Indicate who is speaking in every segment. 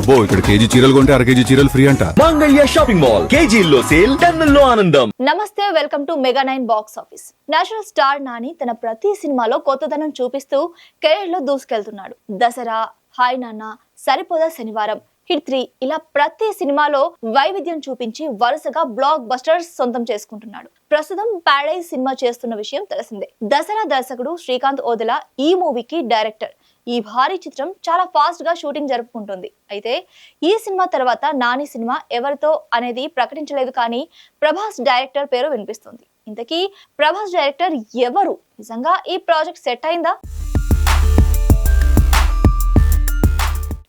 Speaker 1: అబ్బో ఇక్కడ కేజీ చీరలు కొంటే అర కేజీ చీరలు ఫ్రీ అంట.
Speaker 2: Mangalya shopping mall. కేజీల్లో సేల్ టన్నుల్లో ఆనందం.
Speaker 3: నమస్తే welcome to mega nine box office. National star Nani తన ప్రతి సినిమాలో కొత్తదనం చూపిస్తూ కెరీర్లో దూసుకెళ్తున్నాడు. దసరా హాయ్ నాన్న సరిపోదా శనివారం. హిట్ త్రీ ఇలా ప్రతి సినిమాలో వైవిధ్యం చూపించి వరుసగా బ్లాక్ బస్టర్స్ సొంతం చేసుకుంటున్నాడు. ప్రస్తుతం ప్యాడైజ్ సినిమా చేస్తున్న విషయం తెలిసిందే. దసరా దర్శకుడు శ్రీకాంత్ ఓదల ఈ మూవీకి డైరెక్టర్. ఈ భారీ చిత్రం చాలా ఫాస్ట్గా షూటింగ్ జరుపుకుంటుంది. అయితే ఈ సినిమా తర్వాత నాని సినిమా ఎవరితో అనేది ప్రకటించలేదు కానీ ప్రభాస్ డైరెక్టర్ పేరు వినిపిస్తుంది. ఇంతకీ ప్రభాస్ డైరెక్టర్ ఎవరు? నిజంగా ఈ ప్రాజెక్ట్ సెట్ అయిందా?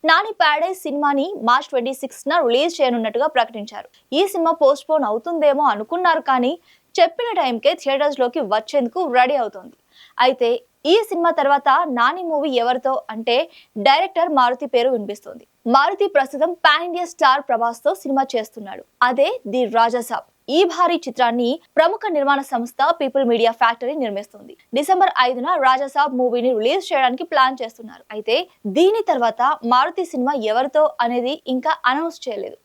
Speaker 3: నాని ప్యారడైజ్ సినిమాని మార్చ్ ట్వంటీ సిక్స్ న రిలీజ్ చేయనున్నట్టుగా ప్రకటించారు. ఈ సినిమా పోస్ట్ పోన్ అవుతుందేమో అనుకున్నారు కానీ చెప్పిన టైంకే థియేటర్స్లోకి వచ్చేందుకు రెడీ అవుతోంది. అయితే ఈ సినిమా తర్వాత నాని మూవీ ఎవరితో అంటే డైరెక్టర్ మారుతి పేరు వినిపిస్తుంది. మారుతి ప్రస్తుతం పాన్ ఇండియా స్టార్ ప్రభాస్తో సినిమా చేస్తున్నాడు. అదే ది రాజాసాబ్. ఈ భారీ చిత్రాన్ని ప్రముఖ నిర్మాణ సంస్థ పీపుల్ మీడియా ఫ్యాక్టరీ నిర్మిస్తుంది. డిసెంబర్ ఐదున రాజాసాబ్ మూవీని రిలీజ్ చేయడానికి ప్లాన్ చేస్తున్నారు. అయితే దీని తర్వాత మారుతి సినిమా ఎవరితో అనేది ఇంకా అనౌన్స్ చేయలేదు.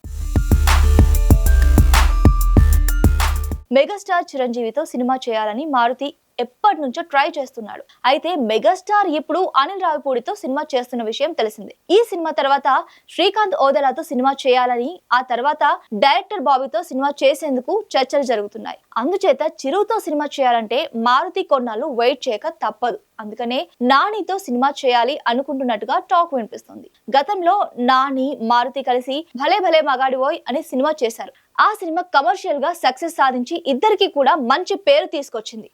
Speaker 3: మెగాస్టార్ చిరంజీవితో సినిమా చేయాలని మారుతి ఎప్పటి నుంచో ట్రై చేస్తున్నాడు. అయితే మెగాస్టార్ ఇప్పుడు అనిల్ రావిపూడితో సినిమా చేస్తున్న విషయం తెలిసిందే. ఈ సినిమా తర్వాత శ్రీకాంత్ ఓదెలాతో సినిమా చేయాలని ఆ తర్వాత డైరెక్టర్ బాబీతో సినిమా చేసేందుకు చర్చలు జరుగుతున్నాయి. అందుచేత చిరుతో సినిమా చేయాలంటే మారుతి కొన్నాళ్ళు వెయిట్ చేయక తప్పదు. అందుకనే నానితో సినిమా చేయాలి అనుకుంటున్నట్టుగా టాక్ వినిపిస్తుంది. గతంలో నాని మారుతి కలిసి భలే భలే మగాడివోయ్ అనే సినిమా చేశారు. ఆ సినిమా కమర్షియల్గా సక్సెస్ సాధించి ఇద్దరికి కూడా మంచి పేరు తీసుకొచ్చింది.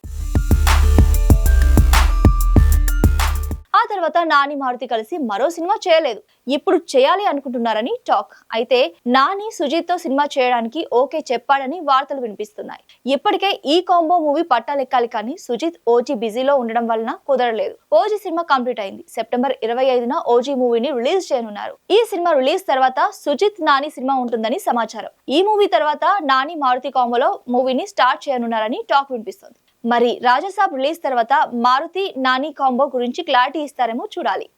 Speaker 3: తర్వాత నాని మారుతి కలిసి మరో సినిమా చేయలేదు. ఇప్పుడు చేయాలి అనుకుంటున్నారని టాక్. అయితే నాని సుజిత్తో సినిమా చేయడానికి ఓకే చెప్పాడని వార్తలు వినిపిస్తున్నాయి. ఇప్పటికే ఈ కాంబో మూవీ పట్టాలెక్కాలి కానీ సుజిత్ ఓజీ బిజీలో ఉండడం వలన కుదరలేదు. ఓజీ సినిమా కంప్లీట్ అయింది. సెప్టెంబర్ ఇరవై ఐదున ఓజీ మూవీని రిలీజ్ చేయనున్నారు. ఈ సినిమా రిలీజ్ తర్వాత సుజిత్ నాని సినిమా ఉంటుందని సమాచారం. ఈ మూవీ తర్వాత నాని మారుతి కాంబోలో మూవీని స్టార్ట్ చేయనున్నారని టాక్ వినిపిస్తుంది. మరి రాజసాబ్ రిలీజ్ తర్వాత మారుతి నాని కాంబో గురించి క్లారిటీ ఇస్తారేమో చూడాలి.